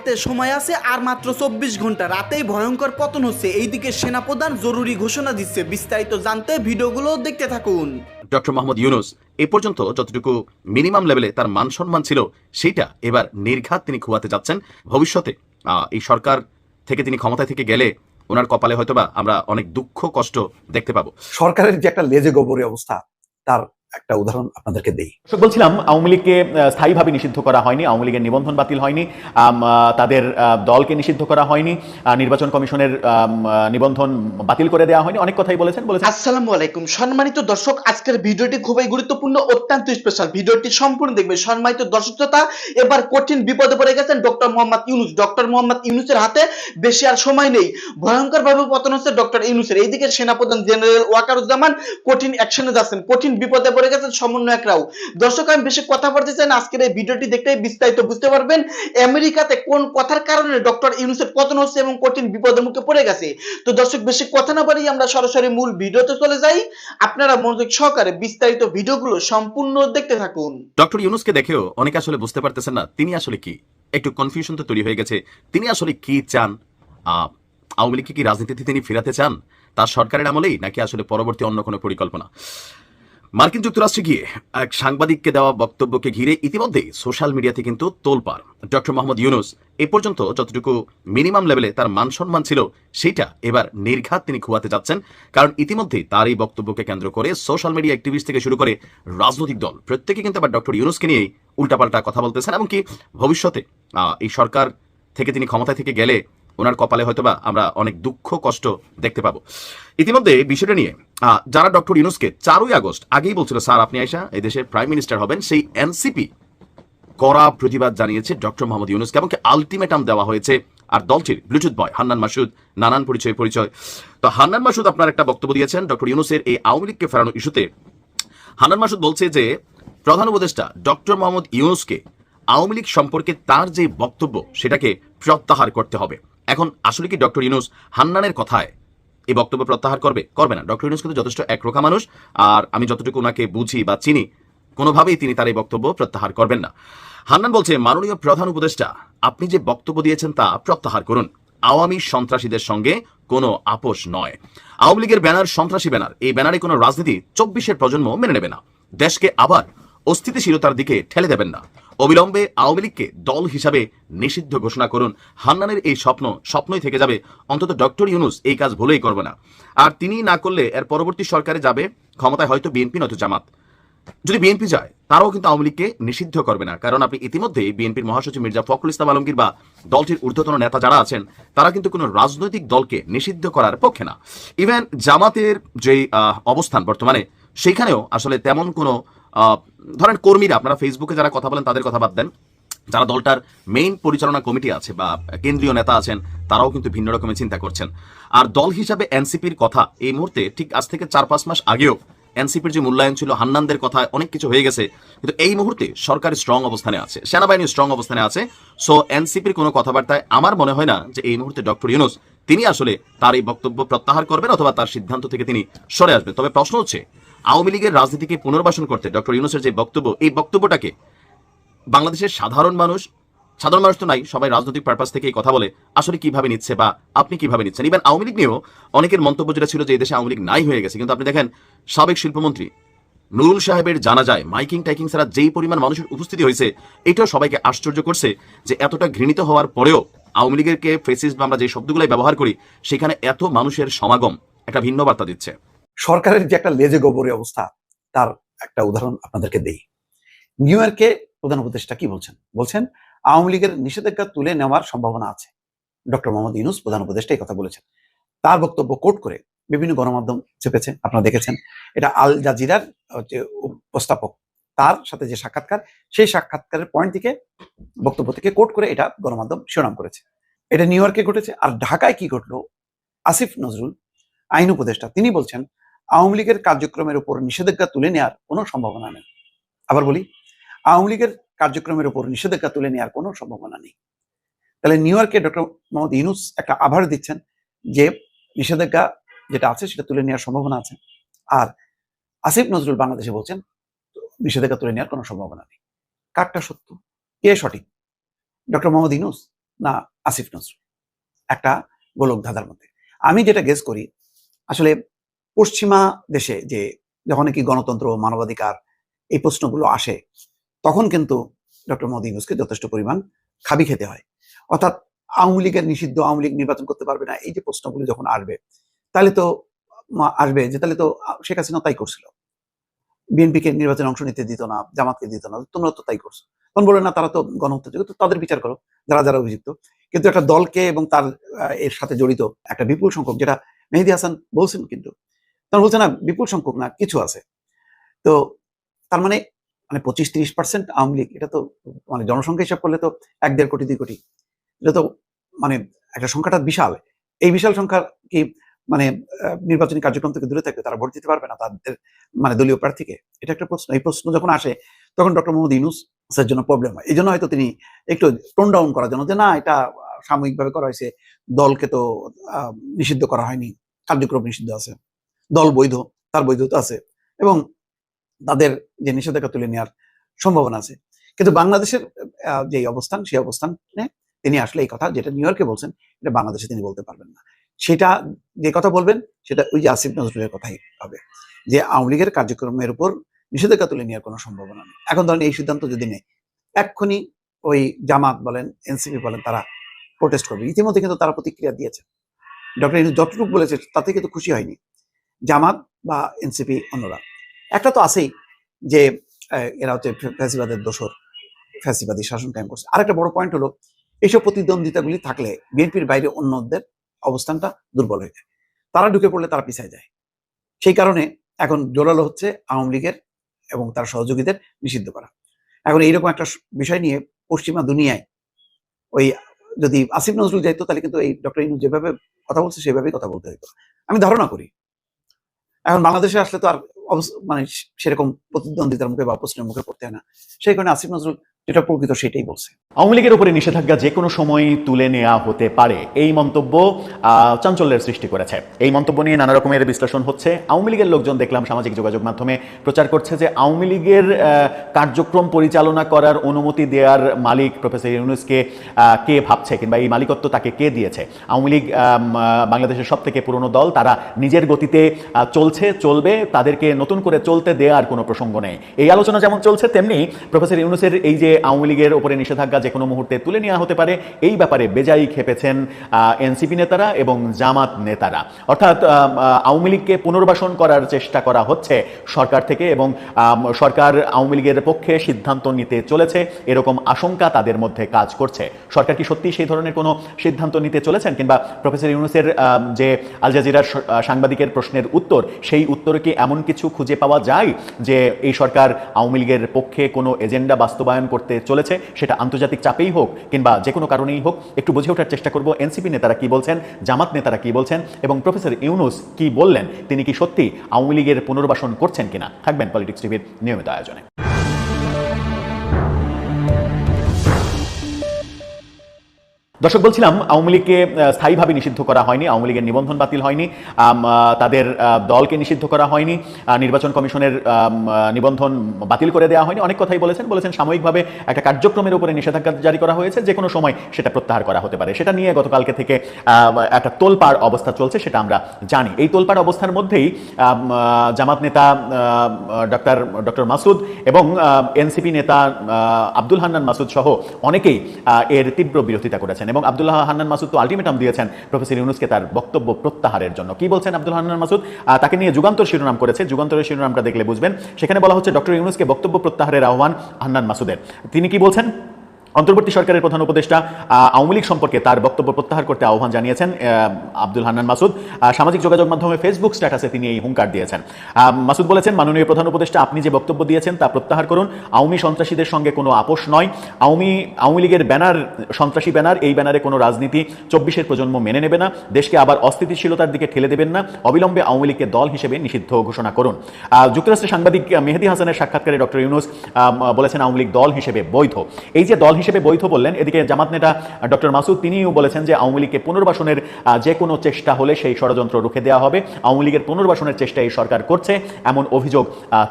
হাতে সময় আছে আর মাত্র চব্বিশ ঘণ্টা। রাতেই ভয়ঙ্কর পতন হচ্ছে। এইদিকে সেনাপ্রধান জরুরি ঘোষণা দিচ্ছে। বিস্তারিত জানতে ভিডিওগুলো দেখতে থাকুন। ডক্টর মোহাম্মদ ইউনুস এ পর্যন্ত যতটুকু মিনিমাম লেভেলে তার মান সম্মান ছিল সেইটা এবার নির্ঘাত তিনি খুয়াতে যাচ্ছেন। ভবিষ্যতে আহ, এই সরকার থেকে তিনি ক্ষমতায় থেকে গেলে ওনার কপালে হয়তোবা আমরা অনেক দুঃখ কষ্ট দেখতে পাবো। সরকারের যে একটা লেজে গোবরে অবস্থা তার একটা উদাহরণ আপনাদেরকে দেই। বলছিলাম আওয়ামী লীগকে স্থায়ীভাবে নিষিদ্ধ করা হয়নি আওয়ামী লীগের নিবন্ধন বাতিল হয়নি তাদের দলকে নিষিদ্ধ করা হয়নি নির্বাচন কমিশনের নিবন্ধন বাতিল করে দেওয়া হয়নি অনেক কথাই বলেছেন বলেছেন। আসসালামু আলাইকুম। সম্মানিত দর্শক আজকের ভিডিওটি খুবই গুরুত্বপূর্ণ অত্যন্ত স্পেশাল ভিডিওটি সম্পূর্ণ দেখবে সম্মানিত দর্শক শ্রোতা এবার কঠিন বিপদে পড়ে গেছেন ডক্টর মোহাম্মদ ইউনুস। ডক্টর মোহাম্মদ ইউনুসের হাতে বেশি আর সময় নেই। ভয়ঙ্কর ভাবে পতন হচ্ছে ডক্টর ইউনুসের। এইদিকে সেনাপ্রধান জেনারেল ওয়াকারুজ্জামান কঠিন অ্যাকশনে যাচ্ছেন। কঠিন বিপদে পড়ে গেছেন সমন্বয়করাও দর্শক, আমি বেশি কথা বলতে চাই আজকের এই ভিডিওটি দেখলে বিস্তারিত বুঝতে পারবেন আমেরিকাতে কোন কথার কারণে ডক্টর ইউনুসের পতন হচ্ছে এবং কঠিন বিপদের মুখে পড়ে গেছে। তো দর্শক, বেশি কথা না বাড়িয়ে আমরা সরাসরি মূল ভিডিওতে চলে যাই। আপনারা মনোযোগ সহকারে বিস্তারিত ভিডিওগুলো সম্পূর্ণ দেখতে থাকুন। ডক্টর ইউনুসকে দেখেও অনেকে আসলে বুঝতে পারতেছেন না তিনি আসলে কি। একটু কনফিউশন তো তৈরি হয়ে গেছে। তিনি আসলে কি চান? আওয়ামী লীগকে কি রাজনীতিতে তিনি ফেরাতে চান? তার সরকারের আমলেই নাকি আসলে পরবর্তী অন্য কোনো পরিকল্পনা? মার্কিন যুক্তরাষ্ট্রে গিয়ে এক সাংবাদিককে দেওয়া বক্তব্যকে ঘিরে ইতিমধ্যেই সোশ্যাল মিডিয়াতে কিন্তু তোলপাড়। ডক্টর মোহাম্মদ ইউনুস, এ পর্যন্ত যতটুকু মিনিমাম লেভেলে তার মান সম্মান ছিল সেইটা এবার নির্ঘাত তিনি খুয়াতে যাচ্ছেন, কারণ ইতিমধ্যেই তার এই বক্তব্যকে কেন্দ্র করে সোশ্যাল মিডিয়া অ্যাক্টিভিস্ট থেকে শুরু করে রাজনৈতিক দল, প্রত্যেকে কিন্তু আবার ডক্টর ইউনুসকে নিয়েই উল্টাপাল্টা কথা বলতেছেন। এমনকি ভবিষ্যতে এই সরকার থেকে তিনি ক্ষমতায় থেকে গেলে ওনার কপালে হয়তোবা আমরা অনেক দুঃখ, কষ্ট দেখতে পাবো। ইতিমধ্যে বিষয়টা নিয়ে যারা ডক্টর ইউনুসকে চারই আগস্ট আগেই বলছিল, স্যার, আপনি আইসা এই দেশের প্রাইম মিনিস্টার হবেন, সেই এনসিপি কড়া প্রতিবাদ জানিয়েছে ডক্টর মোহাম্মদ ইউনুসকে, এমনকি আলটিমেটাম দেওয়া হয়েছে আর দলটির ব্লুটুথ বয়, হান্নান মাসুদ, নানান পরিচয় পরিচয়। তো হান্নান মাসুদ আপনার একটা বক্তব্য দিয়েছেন, ডক্টর ইউনুসের এই আওয়ামী লীগকে ফেরানো ইস্যুতে। হান্নান মাসুদ বলছে যে, প্রধান উপদেষ্টা ডক্টর মোহাম্মদ ইউনুসকে আওয়ামী লীগ সম্পর্কে তার যে বক্তব্য, সেটাকে প্রত্যাহার করতে হবে। এখন আসলে কি ডক্টর ইউনুস হান্নানের কথায় এই বক্তব্য প্রত্যাহার করবে? করবে না। ডক্টর ইউনুস কিন্তু যথেষ্ট একরোখা মানুষ আর আমি যতটুকু ওনাকে বুঝি বা চিনি, কোনোভাবেই তিনি তার এই বক্তব্য প্রত্যাহার করবেন না। হান্নান বলছে, মাননীয় প্রধান উপদেষ্টা, আপনি যে বক্তব্য দিয়েছেন তা প্রত্যাহার করুন। আওয়ামী সন্ত্রাসীদের সঙ্গে কোনো আপোষ নয়। আওয়ামী লীগের ব্যানার সন্ত্রাসী ব্যানার। এই ব্যানারে কোনো রাজনীতি চব্বিশের প্রজন্ম মেনে নেবে না। দেশকে আবার অস্থিতিশীলতার দিকে ঠেলে দেবেন না। অবিলম্বে আওয়ামী লীগকে দল হিসাবে নিষিদ্ধ ঘোষণা করুন। হান্নানের এই স্বপ্ন স্বপ্নই থেকে যাবে। অন্তত ডক্টর ইউনুস এই কাজ ভুলেই করবে না। আর তিনি না করলে এর পরবর্তী সরকারে যাবে ক্ষমতায় হয়তো বিএনপি নয়তো জামাত। যদি বিএনপি যায়, তারাও কিন্তু আওয়ামী লীগকে নিষিদ্ধ করবে না। কারণ আপনি ইতিমধ্যে বিএনপির মহাসচিব মির্জা ফখরুল ইসলাম আলমগীর বা দলটির ঊর্ধ্বতন নেতা যারা আছেন, তারা কিন্তু কোনো রাজনৈতিক দলকে নিষিদ্ধ করার পক্ষে না। ইভেন জামাতের যে অবস্থান বর্তমানে, সেইখানেও আসলে তেমন কোনো ধরেন কর্মীরা, আপনারা ফেসবুকে যারা কথা বলেন, তাদের কথা বাদ দেন। যারা দলটার মেইন পরিচালনা কমিটি আছে বা কেন্দ্রীয় নেতা আছেন, তারাও কিন্তু ভিন্ন রকমের চিন্তা করছেন। আর দল হিসাবে এনসিপির কথা, এই মুহূর্তে ঠিক আজ থেকে চার পাঁচ মাস আগেও এনসিপির যে মূল্যায়ন ছিল, হান্নানদের কথায় অনেক কিছু হয়ে গেছে। কিন্তু এই মুহূর্তে সরকার স্ট্রং অবস্থানে আছে, সেনাবাহিনী স্ট্রং অবস্থানে আছে। সো এনসিপির কোনো কথাবার্তায় আমার মনে হয় না যে এই মুহূর্তে ডক্টর ইউনুস তিনি আসলে তার এই বক্তব্য প্রত্যাহার করবেন অথবা তার সিদ্ধান্ত থেকে তিনি সরে আসবেন। তবে প্রশ্ন হচ্ছে আওয়ামী লীগের রাজনীতিকে পুনর্বাসন করতে ডক্টর ইউনুসের যে বক্তব্য, এই বক্তব্যটাকে বাংলাদেশের সাধারণ মানুষ সাধারণ মানুষ তো নাই, সবাই রাজনৈতিক পারপাস থেকে এই কথা বলে, আসলে কীভাবে নিচ্ছে বা আপনি কীভাবে নিচ্ছেন? ইভেন আওয়ামী লীগ নিয়েও অনেকের মন্তব্য যেটা ছিল যে দেশে আওয়ামী লীগ নাই হয়ে গেছে। কিন্তু আপনি দেখেন, সাবেক শিল্পমন্ত্রী নুরুল সাহেবের জানা যায় মাইকিং টাইকিং ছাড়া যেই পরিমাণ মানুষের উপস্থিতি হয়েছে, এটাও সবাইকে আশ্চর্য করছে যে এতটা ঘৃণিত হওয়ার পরেও আওয়ামী লীগেরকে ফেসিস বা আমরা যে শব্দগুলাই ব্যবহার করি, সেখানে এত মানুষের সমাগম, একটা ভিন্ন বার্তা দিচ্ছে। সরকারের যে একটা লেজে গোবরে অবস্থা, তার একটা উদাহরণ আপনাদেরকে দেই। নিউ ইয়র্কে প্রধান উপদেষ্টা কি বলছেন? বলছেন, আওয়ামী লীগের নিষেধাজ্ঞা তুলে নেওয়ার সম্ভাবনা আছে। ডক্টর মোহাম্মদ ইউনুস প্রধান উপদেষ্টা এই কথা বলেছেন। তার বক্তব্য কোট করে বিভিন্ন গণমাধ্যম চেপেছে, আপনারা দেখেছেন। এটা আল জাজিরার যে উপস্থাপক, তার সাথে যে সাক্ষাৎকার, সেই সাক্ষাৎকারের পয়েন্ট থেকে, বক্তব্য থেকে কোট করে এটা গণমাধ্যম শিরোনাম করেছে। এটা নিউ ইয়র্কে ঘটেছে। আর ঢাকায় কি ঘটলো? আসিফ নজরুল, আইন উপদেষ্টা, তিনি বলছেন আওয়ামী লীগের কার্যক্রমের উপর নিষেধাজ্ঞা তুলে নেওয়ার কোনো সম্ভাবনা নেই। আবার বলি, আওয়ামী লীগের কার্যক্রমের উপর নিষেধাজ্ঞা তুলে নেওয়ার কোনো সম্ভাবনা নেই। তাহলে নিউ ইয়র্কে ডক্টর মোহাম্মদ ইউনুস একটা আভার দিচ্ছেন যে নিষেধাজ্ঞা যেটা আছে সেটা তুলে নেওয়ার সম্ভাবনা আছে। আর আসিফ নজরুল বাংলাদেশে বলছেন, নিষেধাজ্ঞা তুলে নেওয়ার কোনো সম্ভাবনা নেই। কারটা সত্য? কে সঠিক? ডক্টর মোহাম্মদ ইউনুস না আসিফ নজরুল? একটা গোলক ধাঁধার মধ্যে। আমি যেটা গেস করি, আসলে পশ্চিমা দেশে যে যখন কি গণতন্ত্র মানবাধিকার এই প্রশ্নগুলো আসে, তখন কিন্তু ডক্টর মোদী ইউনুসকে যথেষ্ট পরিমাণ খাবি খেতে হয়। অর্থাৎ আওয়ামী লীগের নিষিদ্ধ, আওয়ামী লীগ নির্বাচন করতে পারবে না, এই যে প্রশ্নগুলো যখন আসবে, তাহলে তো আসবে যে তাহলে তো শেখ হাসিনা তাই করছিল। বিএনপিকে নির্বাচনে অংশ নিতে দিত না, জামাতকে দিত না তোমরা তো তাই করছ। তখন বলে না, তারা তো গণহত্যা তো তাদের বিচার করো, যারা যারা অভিযুক্ত। কিন্তু একটা দলকে এবং তার এর সাথে জড়িত একটা বিপুল সংখ্যক, যেটা মেহেদি হাসান বলছেন কিন্তু তখন বলছে, না, বিপুল সংখ্যক না, কিছু আছে। তো তার মানে মানে পঁচিশ তিরিশ পার্সেন্ট আওয়ামী লীগ, এটা তো মানে জনসংখ্যা হিসাব করলে তো এক দেড় কোটি, দুই কোটি, এটা তো মানে একটা সংখ্যাটা বিশাল। এই বিশাল সংখ্যা কি মানে নির্বাচনী কার্যক্রম থেকে দূরে থাকবে তারা ভোট দিতে পারবে না তাদের মানে দলীয় প্রার্থীকে? এটা একটা প্রশ্ন, এই প্রশ্ন যখন আসে, তখন ডক্টর মোহাম্মদ ইউনুস এর জন্য প্রবলেম হয়। এই জন্য হয়তো তিনি একটু টোন ডাউন করার জন্য যে, না, এটা সাময়িকভাবে করা হয়েছে, দলকে তো নিষিদ্ধ করা হয়নি, কার্যক্রম নিষিদ্ধ আছে। দল বৈধ, তার বৈধতা আছে এবং তাদের যে নিষেধাজ্ঞা তুলে নেওয়ার সম্ভাবনা আছে। কিন্তু বাংলাদেশের যে অবস্থান, সেই অবস্থানে তিনি আসলে এই কথা যেটা নিউ ইয়র্কে বলছেন, এটা বাংলাদেশে তিনি বলতে পারবেন না। সেটা যে কথা বলবেন, সেটা ওই যে আসিফ নজরুলের কথাই হবে যে আওয়ামী লীগের কার্যক্রমের উপর নিষেধাজ্ঞা তুলে নেওয়ার কোনো সম্ভাবনা নেই। এখন ধরেন এই সিদ্ধান্ত যদি নেই এক্ষুনি ওই জামাত বলেন, এনসিপি বলেন, তারা প্রোটেস্ট করবে। ইতিমধ্যে কিন্তু তারা প্রতিক্রিয়া দিয়েছে। ডক্টর যতটুকু বলেছে, তাতে কিন্তু খুশি হয়নি। জামাত বা এনসিপি অন্যরা। একটা তো আছেই যে এরা হচ্ছে ফ্যাসিবাদের দোষর ফ্যাসিবাদী শাসন কায়েম করছে। আরেকটা বড় পয়েন্ট হলো এইসব প্রতিদ্বন্দ্বিতাগুলি থাকলে বিএনপির বাইরে অন্যদের অবস্থানটা দুর্বল হয়ে যায়। তারা ঢুকে পড়লে তারা পিছায় যায়। সেই কারণে এখন জোরালো হচ্ছে আওয়ামী লীগের এবং তার সহযোগীদের নিষিদ্ধ করা। এখন এইরকম একটা বিষয় নিয়ে পশ্চিমা দুনিয়ায় ওই যদি আসিফ নজরুল যাইতো, তাহলে কিন্তু এই ডক্টর ইনু যেভাবে কথা বলছে, সেভাবেই কথা বলতে হইতো। আমি ধারণা করি এখন বাংলাদেশে আসলে তো আর মানে সেরকম প্রতিদ্বন্দ্বিতার মুখে বা প্রশ্নের মুখে পড়তে হয় না। সেই কারণে আসিফ নজরুল যেটা প্রকৃত সেটাই বলছে। আওয়ামী লীগের উপরে নিষেধাজ্ঞা যে কোনো সময় তুলে নেওয়া হতে পারে, এই মন্তব্য চাঞ্চল্যের সৃষ্টি করেছে। এই মন্তব্য নিয়ে নানা রকমের বিশ্লেষণ হচ্ছে। আওয়ামী লীগের লোকজন দেখলাম সামাজিক যোগাযোগ মাধ্যমে প্রচার করছে যে আওয়ামী লীগের কার্যক্রম পরিচালনা করার অনুমতি দেওয়ার মালিক প্রফেসর ইউনুসকে কে ভাবছে কিংবা এই মালিকত্ব তাকে কে দিয়েছে? আওয়ামী লীগ বাংলাদেশের সব থেকে পুরনো দল, তারা নিজের গতিতে চলছে, চলবে, তাদেরকে নতুন করে চলতে দেওয়ার কোনো প্রসঙ্গ নেই। এই আলোচনা যেমন চলছে, তেমনি প্রফেসর ইউনুসের এই যে আওয়ামী লীগের উপরে নিষেধাজ্ঞা যে কোনো মুহূর্তে তুলে নেওয়া হতে পারে। এই ব্যাপারে বেজাই খেপেছেন এনসিপি নেতারা এবং জামাত নেতারা। অর্থাৎ আওয়ামী লীগকে পুনর্বাসন করার চেষ্টা করা হচ্ছে সরকার থেকে এবং সরকার আওয়ামী লীগের পক্ষে সিদ্ধান্ত নিতে চলেছে। এরকম আশঙ্কা তাদের মধ্যে কাজ করছে। সরকার কি সত্যি সেই ধরনের কোনো সিদ্ধান্ত নিতে চলেছেন? কিংবা প্রফেসর ইউনুসের যে আল জাজিরার সাংবাদিকের প্রশ্নের উত্তর, সেই উত্তরে কি এমন কিছু খুঁজে পাওয়া যায় যে এই সরকার আওয়ামী লীগের পক্ষে কোনো এজেন্ডা বাস্তবায়ন করতে চলেছে, সেটা আন্তর্জাতিক চাপেই হোক কিংবা যে কোনো কারণেই হোক, একটু বুঝে ওঠার চেষ্টা করব। এনসিপি নেতারা কি বলছেন? জামাত নেতারা কি বলছেন? এবং প্রফেসর ইউনুস কি বললেন? তিনি কি সত্যি আওয়ামী লীগের পুনর্বাসন করছেন কিনা? থাকবেন পলিটিক্স টিভির নিয়মিত আয়োজনে। দর্শক, বলছিলাম, আওয়ামী লীগকে স্থায়ীভাবে নিষিদ্ধ করা হয়নি, আওয়ামী লীগের নিবন্ধন বাতিল হয়নি তাদের দলকে নিষিদ্ধ করা হয়নি নির্বাচন কমিশনের নিবন্ধন বাতিল করে দেওয়া হয়নি। অনেক কথাই বলেছেন বলেছেন সাময়িকভাবে একটা কার্যক্রমের উপরে নিষেধাজ্ঞা জারি করা হয়েছে, যে কোনো সময় সেটা প্রত্যাহার করা হতে পারে। সেটা নিয়ে গতকালকে থেকে একটা তোলপাড় অবস্থা চলছে, সেটা আমরা জানি। এই তোলপাড় অবস্থার মধ্যেই জামাত নেতা ডক্টর ডক্টর মাসুদ এবং এনসিপি নেতা আব্দুল হান্নান মাসুদ সহ অনেকেই এর তীব্র বিরোধিতা করেছেন। এবং আব্দুল্লাহ হান্নান মাসুদ তো আলটিমেটাম দিয়েছেন প্রফেসর ইউনুসকে তার বক্তব্য প্রত্যাহারের জন্য। কি বলছেন আব্দুল হান্নান মাসুদ? তাকে নিয়ে যুগান্তর শিরোনাম করেছে। যুগান্তরের শিরোনামটা দেখলে বুঝবেন। সেখানে বলা হচ্ছে ডক্টর ইউনুসকে বক্তব্য প্রত্যাহারের আহ্বান হান্নান মাসুদের। তিনি কি বলছেন? অন্তর্বর্তী সরকারের প্রধান উপদেষ্টা আওয়ামী লীগ সম্পর্কে তার বক্তব্য প্রত্যাহার করতে আহ্বান জানিয়েছেন আব্দুল হান্নান মাসুদ। সামাজিক যোগাযোগ মাধ্যমে ফেসবুক স্ট্যাটাসে তিনি এই হুঙ্কার দিয়েছেন। মাসুদ বলেছেন, মাননীয় প্রধান উপদেষ্টা, আপনি যে বক্তব্য দিয়েছেন তা প্রত্যাহার করুন। আওয়ামী সন্ত্রাসীদের সঙ্গে কোনো আপোষ নয়। আওয়ামী আওয়ামী লীগের ব্যানার, সন্ত্রাসী ব্যানার, এই ব্যানারে কোনো রাজনীতি চব্বিশের প্রজন্ম মেনে নেবে না। দেশকে আবার অস্থিতিশীলতার দিকে ঠেলে দেবেন না। অবিলম্বে আওয়ামী লীগকে দল হিসেবে নিষিদ্ধ ঘোষণা করুন। যুক্তরাষ্ট্রের সাংবাদিক মেহেদি হাসানের সাক্ষাৎকারে ডক্টর ইউনুস বলেছেন, আওয়ামী লীগ দল হিসেবে বৈধ। এই যে দল হিসেবে বৈধ বললেন। এদিকে জামাত নেতা ডক্টর মাসুদ, তিনিও বলেছেন যে আওয়ামী লীগকে পুনর্বাসনের যে কোনো চেষ্টা হলে সেই ষড়যন্ত্র রুখে দেওয়া হবে। আওয়ামী লীগের পুনর্বাসনের চেষ্টা এই সরকার করছে, এমন অভিযোগ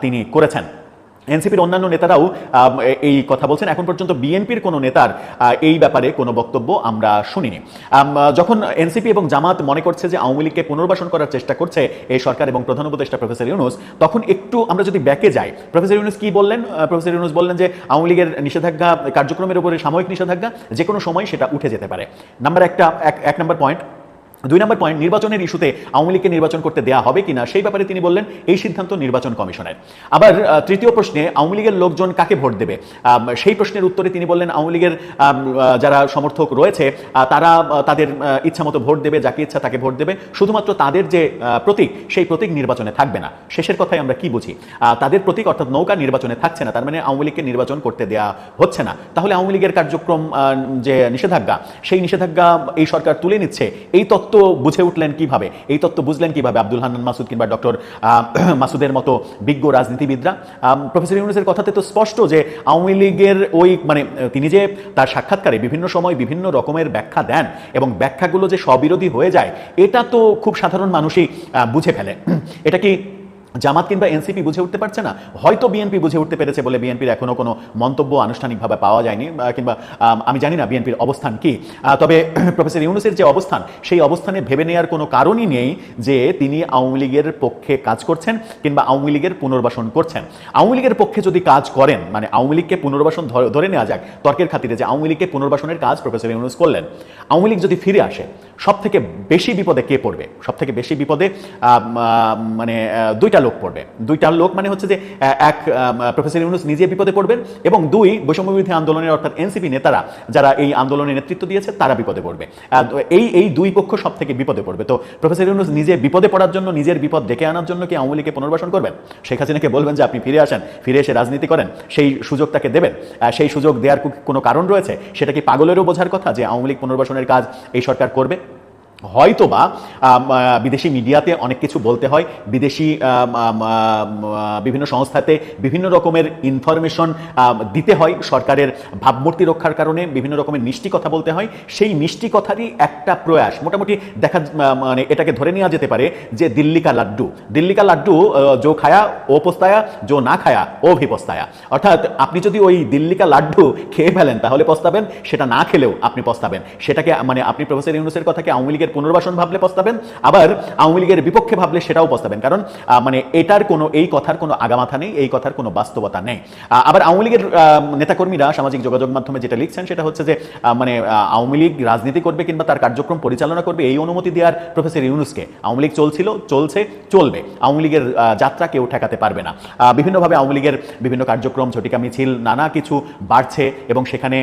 তিনি করেছেন। এনসিপির অন্যান্য নেতারাও এই কথা বলছেন। এখন পর্যন্ত বিএনপির কোনো নেতার এই ব্যাপারে কোনো বক্তব্য আমরা শুনিনি। যখন এনসিপি এবং জামাত মনে করছে যে আওয়ামী লীগকে পুনর্বাসন করার চেষ্টা করছে এই সরকার এবং প্রধান উপদেষ্টা প্রফেসর ইউনুস, তখন একটু আমরা যদি ব্যাকে যাই, প্রফেসর ইউনুস কি বললেন? প্রফেসর ইউনুস বললেন যে আওয়ামী লীগের নিষেধাজ্ঞা কার্যক্রমের উপরে সাময়িক নিষেধাজ্ঞা, যে কোনো সময় সেটা উঠে যেতে পারে। নাম্বার একটা, এক- এক নম্বর পয়েন্ট দুই নম্বর পয়েন্ট নির্বাচনের ইস্যুতে আওয়ামী লীগকে নির্বাচন করতে দেওয়া হবে কিনা, সেই ব্যাপারে তিনি বললেন, এই সিদ্ধান্ত নির্বাচন কমিশনের। আবার তৃতীয় প্রশ্নে, আওয়ামী লীগের লোকজন কাকে ভোট দেবে? সেই প্রশ্নের উত্তরে তিনি বললেন, আওয়ামী লীগের যারা সমর্থক রয়েছে তারা তাদের ইচ্ছা মতো ভোট দেবে, যাকে ইচ্ছা তাকে ভোট দেবে। শুধুমাত্র তাদের যে প্রতীক, সেই প্রতীক নির্বাচনে থাকবে না। শেষের কথায় আমরা কি বুঝি? তাদের প্রতীক অর্থাৎ নৌকা নির্বাচনে থাকছে না, তার মানে আওয়ামী লীগকে নির্বাচন করতে দেওয়া হচ্ছে না। তাহলে আওয়ামী লীগের কার্যক্রম যে নিষেধাজ্ঞা, সেই নিষেধাজ্ঞা এই সরকার তুলে নিচ্ছে, এই তত্ত্ব বুঝে উঠলেন কীভাবে? এই তত্ত্ব বুঝলেন কীভাবে আব্দুল হান্নান মাসুদ কিংবা ডক্টর মাসুদের মতো বিজ্ঞ রাজনীতিবিদরা? প্রফেসর ইউনুসের কথাতে তো স্পষ্ট যে আওয়ামী লীগের ওই মানে তিনি যে তার সাক্ষাৎকারে বিভিন্ন সময় বিভিন্ন রকমের ব্যাখ্যা দেন এবং ব্যাখ্যাগুলো যে স্ববিরোধী হয়ে যায়, এটা তো খুব সাধারণ মানুষই বুঝে ফেলে। এটা কি জামাত কিংবা এনসিপি বুঝে উঠতে পারছে না। হয়তো বিএনপি বুঝে উঠতে পেরেছে বলে বিএনপির এখনও কোনো মন্তব্য আনুষ্ঠানিকভাবে পাওয়া যায়নি কিংবা আমি জানি না বিএনপির অবস্থান কি। তবে প্রফেসর ইউনুসের যে অবস্থান সেই অবস্থানে ভেবে নেওয়ার কোনো কারণই নেই যে তিনি আওয়ামী লীগের পক্ষে কাজ করছেন কিংবা আওয়ামী লীগের পুনর্বাসন করছেন। আওয়ামী লীগের পক্ষে যদি কাজ করেন মানে আওয়ামী লীগকে পুনর্বাসন ধরে- নেওয়া যাক তর্কের খাতিরে যে আওয়ামী লীগকে পুনর্বাসনের কাজ প্রফেসর ইউনুস করলেন আওয়ামী লীগ যদি ফিরে আসে সব থেকে বেশি বিপদে কে পড়বে? সব থেকে বেশি বিপদে মানে আহ, দুইটা লোক পড়বে। দুইটা লোক মানে হচ্ছে যে এক প্রফেসর ইউনুস নিজে বিপদে পড়বেন এবং দুই বৈষম্যবিরোধী আন্দোলনের অর্থাৎ এনসিপি নেতারা যারা এই আন্দোলনে নেতৃত্ব দিয়েছে, তারা বিপদে পড়বে। এই এই দুই পক্ষ সব থেকে বিপদে পড়বে। তো প্রফেসর ইউনুস নিজে বিপদে পড়ার জন্য, নিজের বিপদ ডেকে আনার জন্য কি আওয়ামী লীগকে পুনর্বাসন করবেন? শেখ হাসিনাকে বলবেন যে, আপনি ফিরে আসেন, ফিরে এসে রাজনীতি করেন, সেই সুযোগ তাকে দেবেন। সেই সুযোগ দেওয়ার কোনো কারণ রয়েছে? সেটা কি পাগলেরও বোঝার কথা যে, আওয়ামী লীগ পুনর্বাসনের কাজ এই সরকার করবে? হয়তোবা বিদেশি মিডিয়াতে অনেক কিছু বলতে হয়। বিদেশি বিভিন্ন সংস্থাতে বিভিন্ন রকমের ইনফরমেশন দিতে হয় সরকারের ভাবমূর্তি রক্ষার কারণে, বিভিন্ন রকমের মিষ্টি কথা বলতে হয়। সেই মিষ্টি কথারই একটা প্রয়াস, মোটামুটি দেখা মানে এটাকে ধরে নেওয়া যেতে পারে যে দিল্লিকা লাড্ডু। দিল্লিকা লাড্ডু জো খায়া, ও পোস্তায়া, জো না খায়া, ও ভি পোস্তায়া। অর্থাৎ আপনি যদি ওই দিল্লিকা লাড্ডু খেয়ে ফেলেন, তাহলে পস্তাবেন, সেটা না খেলেও আপনি পস্তাবেন। সেটাকে মানে আপনি প্রফেসর ইউনুসের কথাকে আওয়ামী লীগের পুনর্বাসন ভাবলে পস্তাবেন, আবার আওয়ামী লীগের বিপক্ষে ভাবলে সেটাও পস্তাবেন। কারণ মানে এটার কোনো, এই কথার কোনো আগামাথা নেই, এই কথার কোনো বাস্তবতা নেই। আবার আওয়ামী লীগের নেতাকর্মীরা সামাজিক যোগাযোগ মাধ্যমে যেটা লিখছেন সেটা হচ্ছে যে মানে আওয়ামী লীগ রাজনীতি করবে কিংবা তার কার্যক্রম পরিচালনা করবে, এই অনুমতি দেওয়ার প্রফেসর ইউনুসকে। আওয়ামী লীগ চলছিল, চলছে, চলবে। আওয়ামী লীগের যাত্রা কেউ ঠেকাতে পারবে না। বিভিন্নভাবে আওয়ামী লীগের বিভিন্ন কার্যক্রম, ঝটিকা মিছিল, নানা কিছু বাড়ছে এবং সেখানে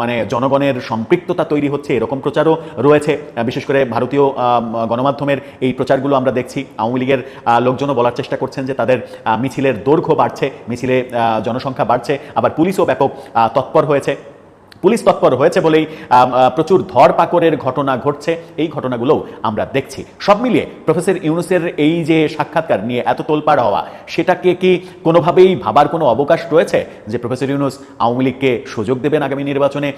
মানে জনগণের সম্পৃক্ততা তৈরি হচ্ছে, এরকম প্রচারও রয়েছে। বিশেষ করে ভারতীয় আহ, গণমাধ্যমের এই প্রচারগুলো আমরা দেখছি। আওয়ামী লীগের লোকজনও বলার চেষ্টা করছেন যে তাদের মিছিলের দৈর্ঘ্য বাড়ছে মিছিলে জনসংখ্যা বাড়ছে। আবার পুলিশও ব্যাপক তৎপর হয়েছে। পুলিশ তৎপর হয়েছে বলেই প্রচুর ধরপাকড়ের ঘটনা ঘটছে। এই ঘটনাগুলোও আমরা দেখছি। সব মিলিয়ে প্রফেসর ইউনুসের এই যে সাক্ষাৎকার নিয়ে এত তোলপাড় হওয়া, সেটাকে কি কোনোভাবেই ভাবার কোনো অবকাশ রয়েছে? যে প্রফেসর ইউনুস আওয়ামী লীগকে সুযোগ দেবেন আগামী নির্বাচনে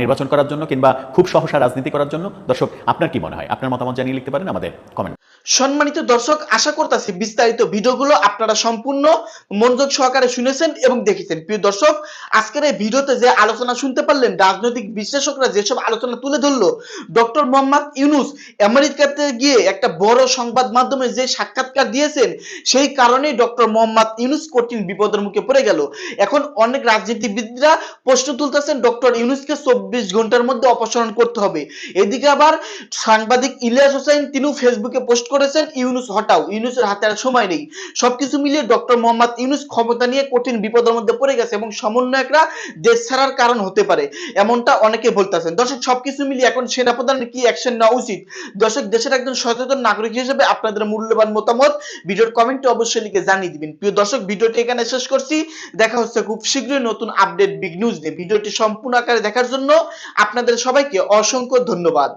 নির্বাচন করার জন্য কিংবা খুব সহসা রাজনীতি করার জন্য? দর্শক, আপনার কি মনে হয়? আপনার মতামত জানিয়ে লিখতে পারেন আমাদের কমেন্ট সম্মানিত দর্শক, আশা করতেছি বিস্তারিত ভিডিওগুলো আপনারা সম্পূর্ণ মনোযোগ সহকারে শুনেছেন এবং দেখেছেন। প্রিয় দর্শক, আজকের এই ভিডিওতে যে আলোচনা শুনতে পারলেন, রাজনৈতিক বিশ্লেষকরা যেসব আলোচনা তুলে ধরলো, ডক্টর মোহাম্মদ ইউনুস আমেরিকাতে গিয়ে একটা বড় সংবাদ মাধ্যমে যে সাক্ষাৎকার দিয়েছেন, সেই কারণেই ডক্টর মোহাম্মদ ইউনুস কঠিন বিপদের মুখে পড়ে গেল। এখন অনেক রাজনীতিবিদরা প্রশ্ন তুলতেছেন, ডক্টর ইউনুসকে চব্বিশ ঘণ্টার মধ্যে অপসারণ করতে হবে। এদিকে আবার সাংবাদিক ইলিয়াস হোসেন, তিনিও ফেসবুকে পোস্ট করেছেন ইউনুস, হটাও। ইউনুসের হাতে আর সময় নেই। সবকিছু মিলিয়ে ডক্টর মোহাম্মদ ইউনুস ক্ষমতা নিয়ে কঠিন বিপদের মধ্যে পড়ে গেছে এবং সমন্বয়করা দেশ ছাড়ার কারণ হতে পারে, এমনটা অনেকে বলতেছেন। দর্শক, সবকিছু মিলিয়ে এখন সেনাপ্রধানের কি অ্যাকশন নেওয়া উচিত? দর্শক, দেশের একজন সচেতন নাগরিক হিসেবে আপনাদের মূল্যবান মতামত ভিডিওর কমেন্টে অবশ্যই লিখে জানিয়ে দিবেন। প্রিয় দর্শক, ভিডিওটি এখানে শেষ করছি। দেখা হচ্ছে খুব শীঘ্রই নতুন আপডেট বিগ নিউজ নিয়ে। ভিডিওটি সম্পূর্ণ আকারে দেখার জন্য আপনাদের সবাইকে অসংখ্য ধন্যবাদ।